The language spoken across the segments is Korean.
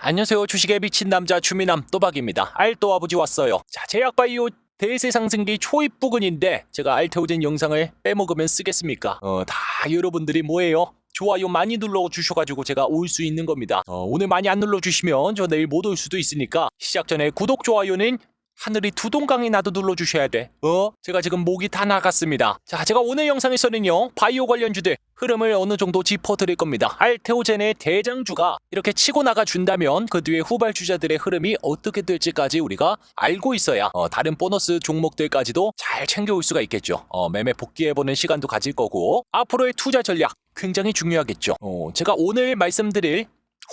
안녕하세요. 주식에 미친 남자 주미남 또박입니다. 알또 아버지 왔어요. 자 제약바이오 대세 상승기 초입 부근인데 제가 알테오젠 영상을 빼먹으면 쓰겠습니까? 어 다 여러분들이 뭐예요? 좋아요 많이 눌러주셔가지고 제가 올 수 있는 겁니다. 어, 오늘 많이 안 눌러주시면 저 내일 못 올 수도 있으니까 시작 전에 구독 좋아요는 하늘이 두 동강이 나도 눌러주셔야 돼. 어? 제가 지금 목이 다 나갔습니다. 자, 제가 오늘 영상에서는요, 바이오 관련 주들 흐름을 어느 정도 짚어드릴 겁니다. 알테오젠의 대장주가 이렇게 치고 나가준다면 그 뒤에 후발주자들의 흐름이 어떻게 될지까지 우리가 알고 있어야 어, 다른 보너스 종목들까지도 잘 챙겨올 수가 있겠죠. 어, 매매 복귀해보는 시간도 가질 거고 앞으로의 투자 전략 굉장히 중요하겠죠. 어, 제가 오늘 말씀드릴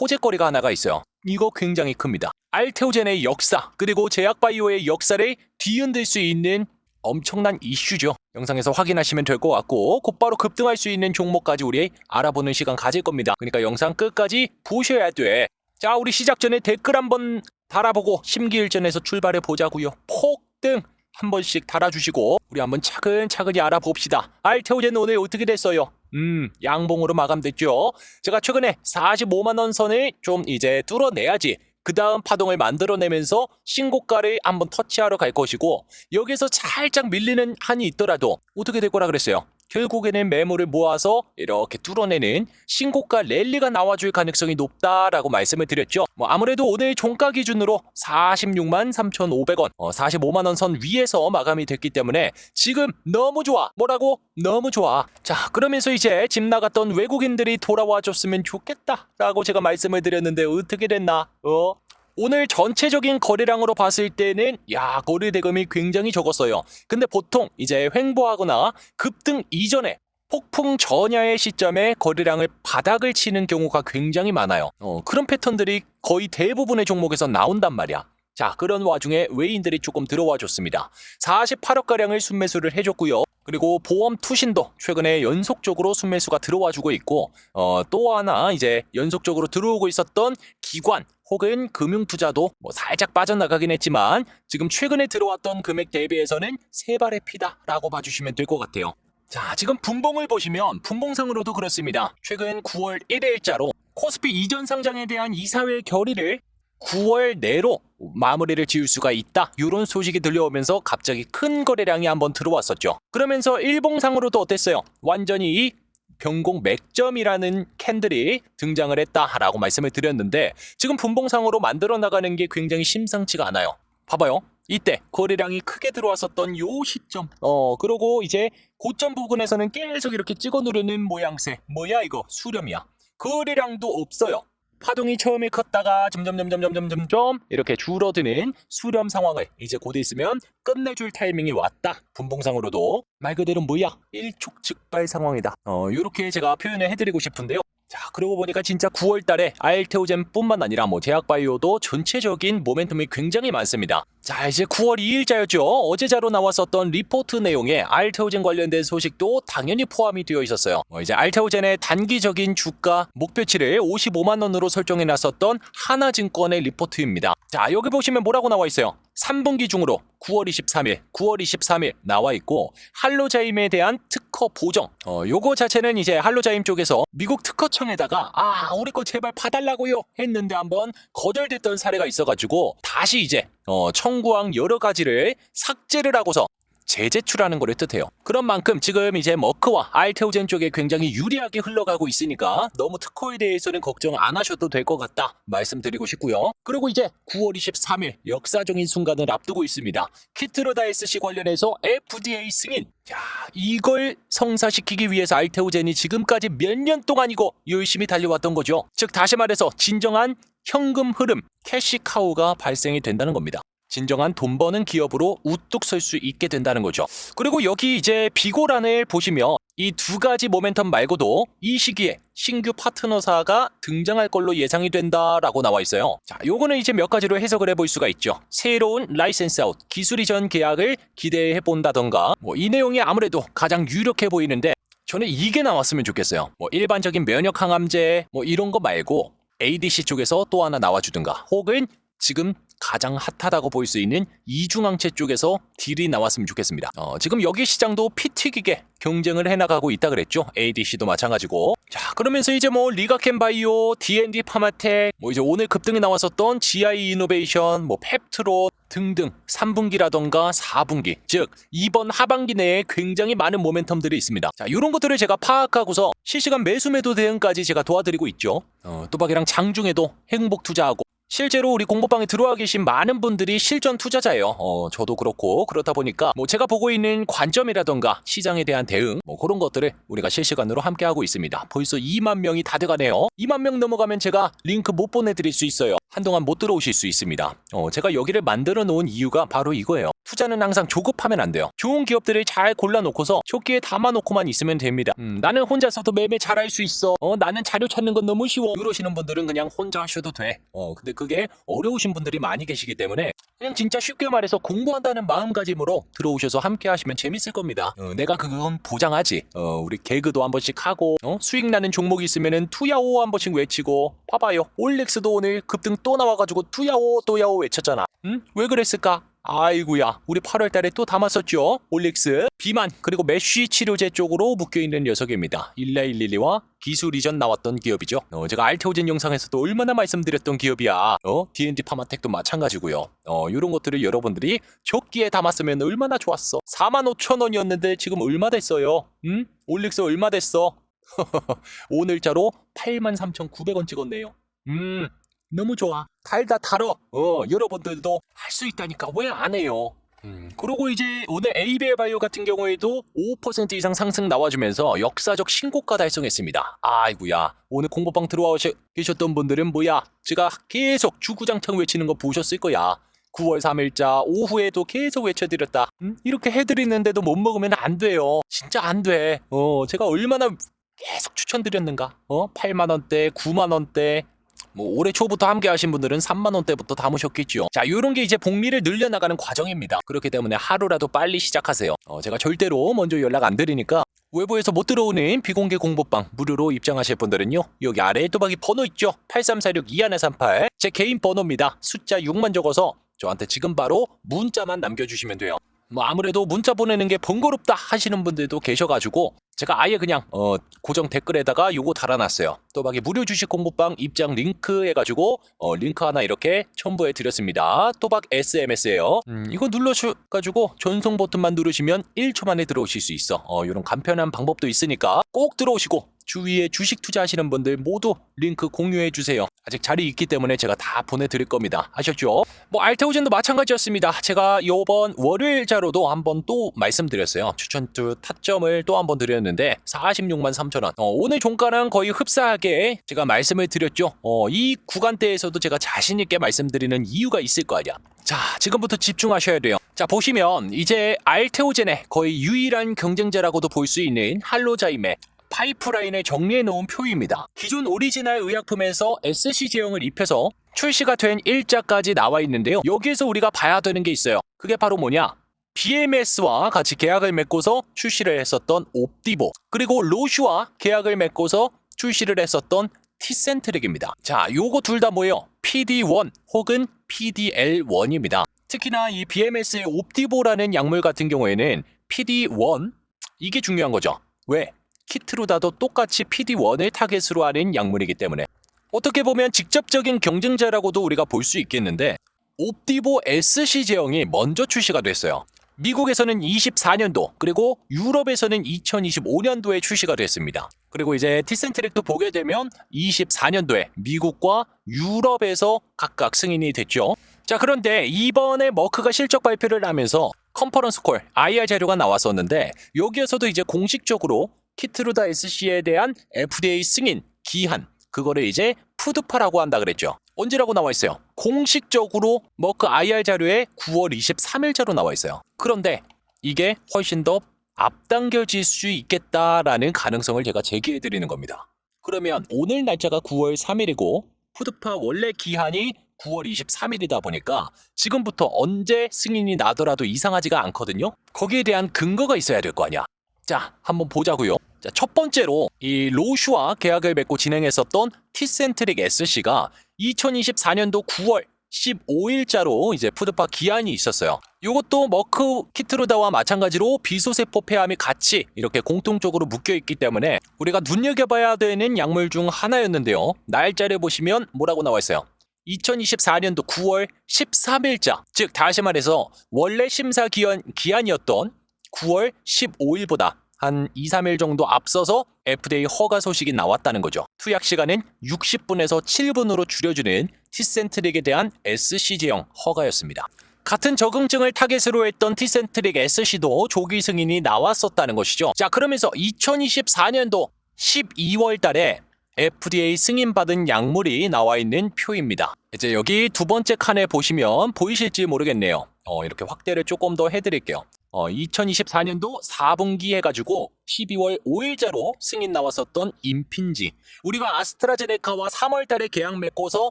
호재거리가 하나가 있어요. 이거 굉장히 큽니다. 알테오젠의 역사 그리고 제약바이오의 역사를 뒤흔들 수 있는 엄청난 이슈죠. 영상에서 확인하시면 될 것 같고 곧바로 급등할 수 있는 종목까지 우리 알아보는 시간 가질 겁니다. 그러니까 영상 끝까지 보셔야 돼. 자, 우리 시작 전에 댓글 한번 달아보고 심기일전에서 출발해 보자고요. 폭등 한 번씩 달아주시고 우리 한번 차근차근히 알아봅시다. 알테오젠 오늘 어떻게 됐어요? 음, 양봉으로 마감됐죠. 제가 최근에 45만 원 선을 좀 이제 뚫어내야지. 그 다음 파동을 만들어내면서 신고가를 한번 터치하러 갈 것이고 여기서 살짝 밀리는 한이 있더라도 어떻게 될 거라 그랬어요. 결국에는 매물을 모아서 이렇게 뚫어내는 신고가 랠리가 나와줄 가능성이 높다라고 말씀을 드렸죠. 뭐 아무래도 오늘 종가 기준으로 46만 3,500원, 어, 45만 원 선 위에서 마감이 됐기 때문에 지금 너무 좋아. 뭐라고? 너무 좋아. 자, 그러면서 이제 집 나갔던 외국인들이 돌아와 줬으면 좋겠다라고 제가 말씀을 드렸는데 어떻게 됐나? 어? 오늘 전체적인 거래량으로 봤을 때는 야 거래 대금이 굉장히 적었어요. 근데 보통 이제 횡보하거나 급등 이전에 폭풍 전야의 시점에 거래량을 바닥을 치는 경우가 굉장히 많아요. 어, 그런 패턴들이 거의 대부분의 종목에서 나온단 말이야. 자, 그런 와중에 외인들이 조금 들어와 줬습니다. 48억가량을 순매수를 해줬고요. 그리고 보험 투신도 최근에 연속적으로 순매수가 들어와 주고 있고, 어, 또 하나 이제 연속적으로 들어오고 있었던 기관 혹은 금융 투자도 뭐 살짝 빠져나가긴 했지만 지금 최근에 들어왔던 금액 대비해서는 세 발의 피다라고 봐주시면 될 것 같아요. 자, 지금 분봉을 보시면 분봉상으로도 그렇습니다. 최근 9월 1일자로 코스피 이전 상장에 대한 이사회 결의를 9월 내로 마무리를 지을 수가 있다. 이런 소식이 들려오면서 갑자기 큰 거래량이 한번 들어왔었죠. 그러면서 일봉상으로도 어땠어요? 완전히 이 병공 맥점이라는 캔들이 등장을 했다라고 말씀을 드렸는데 지금 분봉상으로 만들어 나가는 게 굉장히 심상치가 않아요. 봐봐요. 이때 거래량이 크게 들어왔었던 요 시점. 어, 그러고 이제 고점 부근에서는 계속 이렇게 찍어 누르는 모양새. 뭐야 이거? 수렴이야. 거래량도 없어요. 파동이 처음에 컸다가 점점점점점점점 이렇게 줄어드는 수렴 상황을 이제 곧 있으면 끝내줄 타이밍이 왔다. 분봉상으로도 말 그대로 뭐야 일촉즉발 상황이다. 어 이렇게 제가 표현을 해드리고 싶은데요. 자 그러고 보니까 진짜 9월 달에 알테오젠뿐만 아니라 뭐 제약바이오도 전체적인 모멘텀이 굉장히 많습니다. 자 이제 9월 2일자였죠. 어제자로 나왔었던 리포트 내용에 알테오젠 관련된 소식도 당연히 포함이 되어 있었어요. 어, 이제 알테오젠의 단기적인 주가 목표치를 55만 원으로 설정해 놨었던 하나증권의 리포트입니다. 자 여기 보시면 뭐라고 나와 있어요. 3분기 중으로 9월 23일, 9월 23일 나와 있고 할로자임에 대한 특허 보정. 어, 요거 자체는 이제 할로자임 쪽에서 미국 특허청에다가 아 우리 거 제발 봐달라고요 했는데 한번 거절됐던 사례가 있어가지고 다시 이제 어, 청구한 여러 가지를 삭제를 하고서 재제출하는 거를 뜻해요. 그런 만큼 지금 이제 머크와 알테오젠 쪽에 굉장히 유리하게 흘러가고 있으니까 너무 특허에 대해서는 걱정 안 하셔도 될 것 같다 말씀드리고 싶고요. 그리고 이제 9월 23일 역사적인 순간을 앞두고 있습니다. 키트로다이스시 관련해서 FDA 승인. 야, 이걸 성사시키기 위해서 알테오젠이 지금까지 몇 년 동안이고 열심히 달려왔던 거죠. 즉 다시 말해서 진정한 현금 흐름, 캐시 카우가 발생이 된다는 겁니다. 진정한 돈 버는 기업으로 우뚝 설 수 있게 된다는 거죠. 그리고 여기 이제 비고란을 보시면 이 두 가지 모멘텀 말고도 이 시기에 신규 파트너사가 등장할 걸로 예상이 된다라고 나와 있어요. 자, 요거는 이제 몇 가지로 해석을 해볼 수가 있죠. 새로운 라이센스 아웃, 기술 이전 계약을 기대해 본다던가, 뭐 이 내용이 아무래도 가장 유력해 보이는데 저는 이게 나왔으면 좋겠어요. 뭐 일반적인 면역 항암제 뭐 이런 거 말고 ADC 쪽에서 또 하나 나와주든가, 혹은 지금 가장 핫하다고 볼수 있는 이중항체 쪽에서 딜이 나왔으면 좋겠습니다. 어, 지금 여기 시장도 피 튀기게 경쟁을 해나가고 있다 그랬죠. ADC도 마찬가지고. 자, 그러면서 이제 뭐 리가켄 바이오, D&D 파마텍, 뭐 이제 오늘 급등이 나왔었던 GI 이노베이션, 뭐 펩트로 등등 3분기라던가 4분기, 즉 이번 하반기 내에 굉장히 많은 모멘텀들이 있습니다. 자, 이런 것들을 제가 파악하고서 실시간 매수 매도 대응까지 제가 도와드리고 있죠. 어, 또박이랑 장중에도 행복 투자하고 실제로 우리 공부방에 들어와 계신 많은 분들이 실전 투자자예요. 어, 저도 그렇고 그렇다 보니까 뭐 제가 보고 있는 관점이라던가 시장에 대한 대응 뭐 그런 것들을 우리가 실시간으로 함께 하고 있습니다. 벌써 2만 명이 다 돼가네요. 2만 명 넘어가면 제가 링크 못 보내드릴 수 있어요. 한동안 못 들어오실 수 있습니다. 어, 제가 여기를 만들어 놓은 이유가 바로 이거예요. 투자는 항상 조급하면 안 돼요. 좋은 기업들을 잘 골라놓고서 조끼에 담아놓고만 있으면 됩니다. 음, 나는 혼자서도 매매 잘할 수 있어. 어, 나는 자료 찾는 건 너무 쉬워. 이러시는 분들은 그냥 혼자 하셔도 돼. 어, 근데 그게 어려우신 분들이 많이 계시기 때문에 그냥 진짜 쉽게 말해서 공부한다는 마음가짐으로 들어오셔서 함께 하시면 재밌을 겁니다. 어, 내가 그건 보장하지. 어, 우리 개그도 한 번씩 하고 어? 수익 나는 종목이 있으면은 투야오 한 번씩 외치고 봐봐요. 올렉스도 오늘 급등 또 나와가지고 투야오 또야오 외쳤잖아. 응? 왜 그랬을까? 아이구야 우리 8월 달에 또 담았었죠? 올릭스 비만 그리고 메쉬 치료제 쪽으로 묶여있는 녀석입니다. 12112와 기술 이전 나왔던 기업이죠. 어, 제가 알테오젠 영상에서도 얼마나 말씀드렸던 기업이야. 어? D&D 파마텍도 마찬가지고요. 어, 이런 것들을 여러분들이 적기에 담았으면 얼마나 좋았어? 45,000원이었는데 지금 얼마 됐어요? 응? 올릭스 얼마 됐어? 오늘자로 83,900원 찍었네요. 음 너무 좋아. 달다 달어. 어, 여러분들도 할 수 있다니까 왜 안 해요? 음, 그리고 이제 오늘 에이베 바이오 같은 경우에도 5% 이상 상승 나와주면서 역사적 신고가 달성했습니다. 아이구야. 오늘 공부방 들어와 계셨던 분들은 뭐야? 제가 계속 주구장창 외치는 거 보셨을 거야. 9월 3일자 오후에도 계속 외쳐드렸다. 음? 이렇게 해드리는데도 못 먹으면 안 돼요. 진짜 안 돼. 어, 제가 얼마나 계속 추천드렸는가? 어, 8만 원대, 9만 원대, 뭐 올해 초부터 함께 하신 분들은 3만 원대부터 담으셨겠죠. 자, 이런 게 이제 복리를 늘려나가는 과정입니다. 그렇기 때문에 하루라도 빨리 시작하세요. 어, 제가 절대로 먼저 연락 안 드리니까 외부에서 못 들어오는 비공개 공부방 무료로 입장하실 분들은요. 여기 아래에 또박이 번호 있죠. 8346-2138. 제 개인 번호입니다. 숫자 6만 적어서 저한테 지금 바로 문자만 남겨주시면 돼요. 뭐 아무래도 문자 보내는 게 번거롭다 하시는 분들도 계셔가지고 제가 아예 그냥 어 고정 댓글에다가 요거 달아놨어요. 또박이 무료 주식 공부방 입장 링크 해가지고 어 링크 하나 이렇게 첨부해 드렸습니다. 또박 SMS예요. 음, 이거 눌러가지고 전송 버튼만 누르시면 1초 만에 들어오실 수 있어. 어 이런 간편한 방법도 있으니까 꼭 들어오시고 주위에 주식 투자하시는 분들 모두 링크 공유해 주세요. 아직 자리 있기 때문에 제가 다 보내드릴 겁니다. 아셨죠? 뭐 알테오젠도 마찬가지였습니다. 제가 요번 월요일자로도 한번 또 말씀드렸어요. 추천투 타점을 또 한번 드렸는데 46만 3천 원. 어, 오늘 종가랑 거의 흡사하게 제가 말씀을 드렸죠. 어, 이 구간대에서도 제가 자신 있게 말씀드리는 이유가 있을 거 아니야. 자, 지금부터 집중하셔야 돼요. 자, 보시면 이제 알테오젠의 거의 유일한 경쟁자라고도 볼 수 있는 할로자임의 파이프라인을 정리해 놓은 표입니다. 기존 오리지널 의약품에서 SC 제형을 입혀서 출시가 된 일자까지 나와 있는데요. 여기에서 우리가 봐야 되는 게 있어요. 그게 바로 뭐냐? BMS와 같이 계약을 맺고서 출시를 했었던 옵디보 그리고 로슈와 계약을 맺고서 출시를 했었던 티센트릭입니다. 자, 요거 둘 다 뭐예요? PD1 혹은 PDL1입니다. 특히나 이 BMS의 옵디보라는 약물 같은 경우에는 PD1 이게 중요한 거죠. 왜? 키트루다도 똑같이 PD1을 타겟으로 하는 약물이기 때문에 어떻게 보면 직접적인 경쟁자라고도 우리가 볼 수 있겠는데 옵디보 SC 제형이 먼저 출시가 됐어요. 미국에서는 24년도 그리고 유럽에서는 2025년도에 출시가 됐습니다. 그리고 이제 티센트릭도 보게 되면 24년도에 미국과 유럽에서 각각 승인이 됐죠. 자 그런데 이번에 머크가 실적 발표를 하면서 컨퍼런스 콜 IR 자료가 나왔었는데 여기에서도 이제 공식적으로 키트루다 SC에 대한 FDA 승인 기한 그거를 이제 푸드파라고 한다 그랬죠. 언제라고 나와 있어요? 공식적으로 머크 IR 자료에 9월 23일자로 나와 있어요. 그런데 이게 훨씬 더 앞당겨질 수 있겠다라는 가능성을 제가 제기해 드리는 겁니다. 그러면 오늘 날짜가 9월 3일이고 푸드파 원래 기한이 9월 23일이다 보니까 지금부터 언제 승인이 나더라도 이상하지가 않거든요. 거기에 대한 근거가 있어야 될 거 아니야. 자, 한번 보자고요. 자, 첫 번째로 이 로슈와 계약을 맺고 진행했었던 티센트릭 SC가 2024년도 9월 15일자로 이제 푸드파 기한이 있었어요. 이것도 머크 키트루다와 마찬가지로 비소세포 폐암이 같이 이렇게 공통적으로 묶여 있기 때문에 우리가 눈여겨봐야 되는 약물 중 하나였는데요. 날짜를 보시면 뭐라고 나와 있어요? 2024년도 9월 13일자, 즉 다시 말해서 원래 심사 기한, 기한이었던 9월 15일보다 한 2, 3일 정도 앞서서 FDA 허가 소식이 나왔다는 거죠. 투약 시간은 60분에서 7분으로 줄여주는 티센트릭에 대한 SC제형 허가였습니다. 같은 적응증을 타겟으로 했던 티센트릭 SC도 조기 승인이 나왔었다는 것이죠. 자, 그러면서 2024년도 12월 달에 FDA 승인받은 약물이 나와 있는 표입니다. 이제 여기 두 번째 칸에 보시면 보이실지 모르겠네요. 어, 이렇게 확대를 조금 더 해드릴게요. 어, 2024년도 4분기 해가지고 12월 5일자로 승인 나왔었던 임핀지. 우리가 아스트라제네카와 3월 달에 계약 맺고서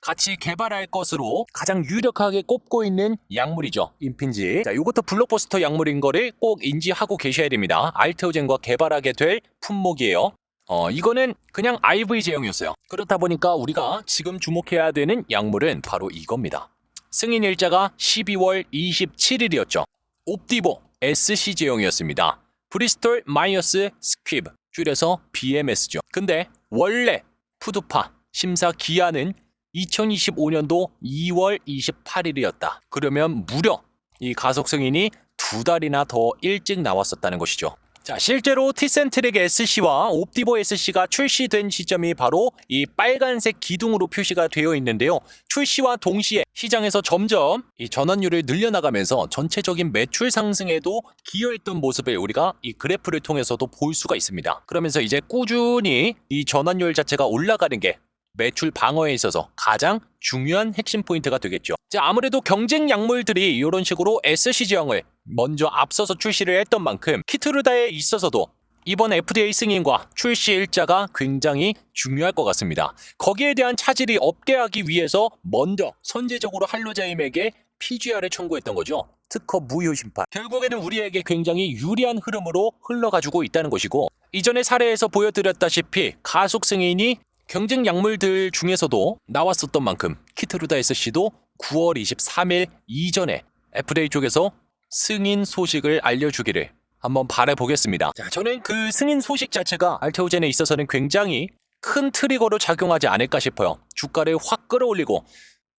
같이 개발할 것으로 가장 유력하게 꼽고 있는 약물이죠. 임핀지. 자, 이것도 블록버스터 약물인 거를 꼭 인지하고 계셔야 됩니다. 알테오젠과 개발하게 될 품목이에요. 어, 이거는 그냥 IV 제형이었어요. 그렇다 보니까 우리가 지금 주목해야 되는 약물은 바로 이겁니다. 승인 일자가 12월 27일이었죠. 옵디보 SC 제형이었습니다. 브리스톨 마이어스 스퀴브 줄여서 BMS죠. 근데 원래 푸드파 심사 기한은 2025년도 2월 28일이었다. 그러면 무려 이 가속 승인이 두 달이나 더 일찍 나왔었다는 것이죠. 자, 실제로 티센트릭 SC와 옵디보 SC가 출시된 시점이 바로 이 빨간색 기둥으로 표시가 되어 있는데요. 출시와 동시에 시장에서 점점 이 전환율을 늘려나가면서 전체적인 매출 상승에도 기여했던 모습을 우리가 이 그래프를 통해서도 볼 수가 있습니다. 그러면서 이제 꾸준히 이 전환율 자체가 올라가는 게 매출 방어에 있어서 가장 중요한 핵심 포인트가 되겠죠. 자, 아무래도 경쟁 약물들이 이런 식으로 SC지형을 먼저 앞서서 출시를 했던 만큼 키트루다에 있어서도 이번 FDA 승인과 출시 일자가 굉장히 중요할 것 같습니다. 거기에 대한 차질이 없게 하기 위해서 먼저 선제적으로 할로자임에게 PGR을 청구했던 거죠. 특허 무효 심판. 결국에는 우리에게 굉장히 유리한 흐름으로 흘러가지고 있다는 것이고 이전의 사례에서 보여드렸다시피 가속 승인이 경쟁 약물들 중에서도 나왔었던 만큼 키트루다 SC도 9월 23일 이전에 FDA 쪽에서 승인 소식을 알려주기를 한번 바라보겠습니다. 자, 저는 그 승인 소식 자체가 알테오젠에 있어서는 굉장히 큰 트리거로 작용하지 않을까 싶어요. 주가를 확 끌어올리고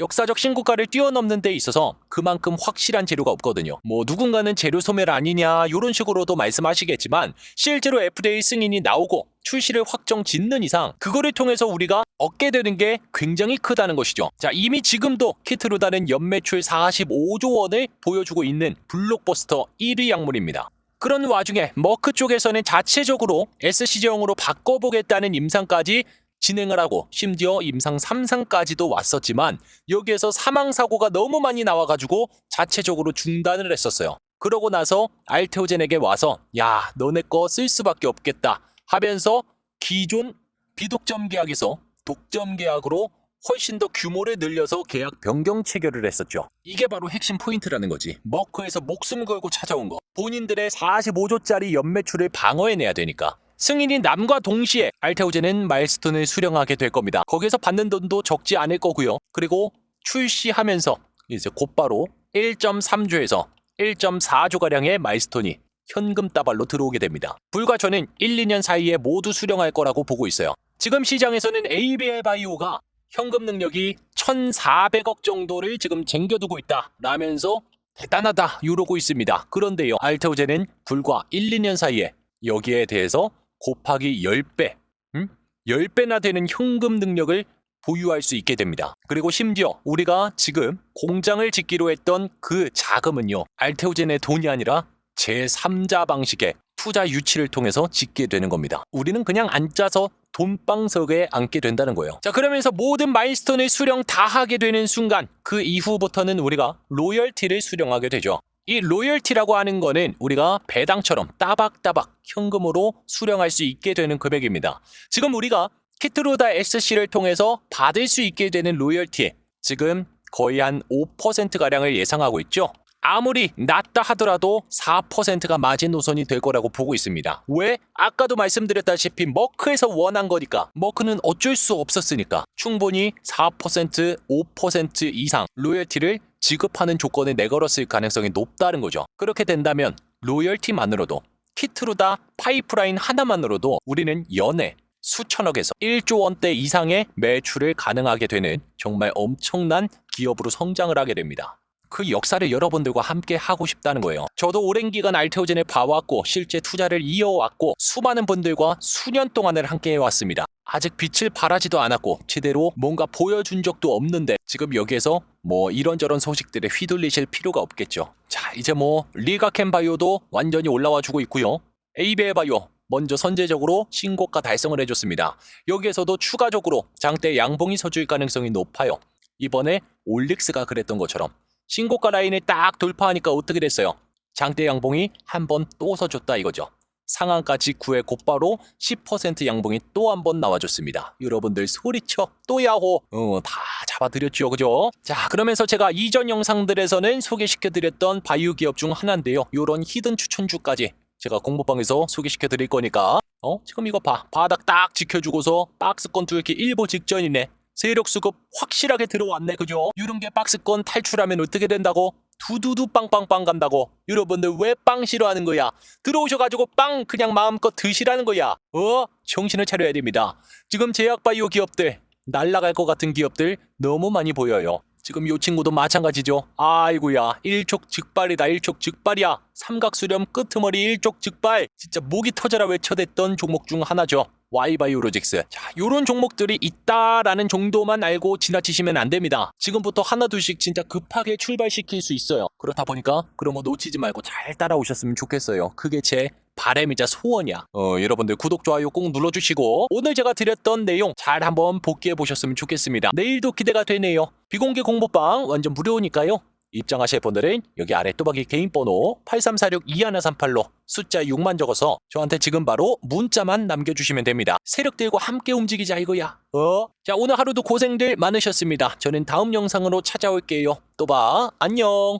역사적 신고가를 뛰어넘는 데 있어서 그만큼 확실한 재료가 없거든요. 뭐 누군가는 재료 소멸 아니냐 이런 식으로도 말씀하시겠지만 실제로 FDA 승인이 나오고 출시를 확정 짓는 이상 그거를 통해서 우리가 얻게 되는 게 굉장히 크다는 것이죠. 자 이미 지금도 키트루다는 연매출 45조 원을 보여주고 있는 블록버스터 1위 약물입니다. 그런 와중에 머크 쪽에서는 자체적으로 SC제형으로 바꿔보겠다는 임상까지 진행을 하고 심지어 임상 3상까지도 왔었지만 여기에서 사망 사고가 너무 많이 나와가지고 자체적으로 중단을 했었어요. 그러고 나서 알테오젠에게 와서 야 너네 거 쓸 수밖에 없겠다 하면서 기존 비독점 계약에서 독점 계약으로 훨씬 더 규모를 늘려서 계약 변경 체결을 했었죠. 이게 바로 핵심 포인트라는 거지. 머크에서 목숨 걸고 찾아온 거. 본인들의 45조짜리 연매출을 방어해내야 되니까. 승인이 남과 동시에 알테오젠은 마일스톤을 수령하게 될 겁니다. 거기에서 받는 돈도 적지 않을 거고요. 그리고 출시하면서 이제 곧바로 1.3조에서 1.4조 가량의 마일스톤이 현금 따발로 들어오게 됩니다. 불과 저는 1, 2년 사이에 모두 수령할 거라고 보고 있어요. 지금 시장에서는 ABL 바이오가 현금 능력이 1,400억 정도를 지금 쟁겨두고 있다. 라면서 대단하다 이러고 있습니다. 그런데요. 알테오젠은 불과 1, 2년 사이에 여기에 대해서 곱하기 10배, 음? 10배나 되는 현금 능력을 보유할 수 있게 됩니다. 그리고 심지어 우리가 지금 공장을 짓기로 했던 그 자금은요. 알테오젠의 돈이 아니라 제3자 방식의 투자 유치를 통해서 짓게 되는 겁니다. 우리는 그냥 앉아서 돈방석에 앉게 된다는 거예요. 자, 그러면서 모든 마일스톤을 수령 다 하게 되는 순간 그 이후부터는 우리가 로열티를 수령하게 되죠. 이 로열티라고 하는 거는 우리가 배당처럼 따박따박 현금으로 수령할 수 있게 되는 금액입니다. 지금 우리가 키트로다 SC를 통해서 받을 수 있게 되는 로열티 지금 거의 한 5%가량을 예상하고 있죠. 아무리 낮다 하더라도 4%가 마진 노선이 될 거라고 보고 있습니다. 왜? 아까도 말씀드렸다시피 머크에서 원한 거니까 머크는 어쩔 수 없었으니까 충분히 4% 5% 이상 로열티를 지급하는 조건에 내걸었을 가능성이 높다는 거죠. 그렇게 된다면 로열티만으로도 키트루다 파이프라인 하나만으로도 우리는 연에 수천억에서 1조 원대 이상의 매출을 가능하게 되는 정말 엄청난 기업으로 성장을 하게 됩니다. 그 역사를 여러분들과 함께 하고 싶다는 거예요. 저도 오랜 기간 알테오젠을 봐왔고 실제 투자를 이어왔고 수많은 분들과 수년 동안을 함께 해왔습니다. 아직 빛을 발하지도 않았고 제대로 뭔가 보여준 적도 없는데 지금 여기에서 뭐 이런저런 소식들에 휘둘리실 필요가 없겠죠. 자 이제 뭐 리가켄 바이오도 완전히 올라와 주고 있고요. 에이베 바이오 먼저 선제적으로 신고가 달성을 해줬습니다. 여기에서도 추가적으로 장대 양봉이 서줄 가능성이 높아요. 이번에 올릭스가 그랬던 것처럼 신고가 라인을 딱 돌파하니까 어떻게 됐어요? 장대 양봉이 한 번 또 서줬다 이거죠. 상한가 직후에 곧바로 10% 양봉이 또 한 번 나와줬습니다. 여러분들 소리쳐 또 야호 어, 다 잡아드렸죠 그죠? 자 그러면서 제가 이전 영상들에서는 소개시켜드렸던 바이오 기업 중 하나인데요. 요런 히든 추천주까지 제가 공모방에서 소개시켜 드릴 거니까 어 지금 이거 봐 바닥 딱 지켜주고서 박스권 뚫기 일보 직전이네 세력 수급 확실하게 들어왔네 그죠 이런 게 박스권 탈출하면 어떻게 된다고 두두두 빵빵빵 간다고 여러분들 왜 빵 싫어하는 거야 들어오셔가지고 빵 그냥 마음껏 드시라는 거야 어 정신을 차려야 됩니다 지금 제약바이오 기업들 날라갈 것 같은 기업들 너무 많이 보여요 지금 요 친구도 마찬가지죠. 아이고야, 일촉즉발이다, 일촉즉발이야. 삼각수렴 끄트머리 일촉즉발. 진짜 목이 터져라 외쳐댔던 종목 중 하나죠. 와이바이오로직스. 자, 요런 종목들이 있다라는 정도만 알고 지나치시면 안 됩니다. 지금부터 하나 둘씩 진짜 급하게 출발시킬 수 있어요. 그렇다 보니까 그런 거 놓치지 말고 잘 따라오셨으면 좋겠어요. 그게 제 바램이자 소원이야. 어, 여러분들 구독, 좋아요 꼭 눌러주시고 오늘 제가 드렸던 내용 잘 한번 복귀해 보셨으면 좋겠습니다. 내일도 기대가 되네요. 비공개 공모방 완전 무료니까요. 입장하실 분들은 여기 아래 또박이 개인 번호 8346-2138로 숫자 6만 적어서 저한테 지금 바로 문자만 남겨주시면 됩니다. 세력들과 함께 움직이자 이거야. 어? 자 오늘 하루도 고생들 많으셨습니다. 저는 다음 영상으로 찾아올게요. 또 봐. 안녕.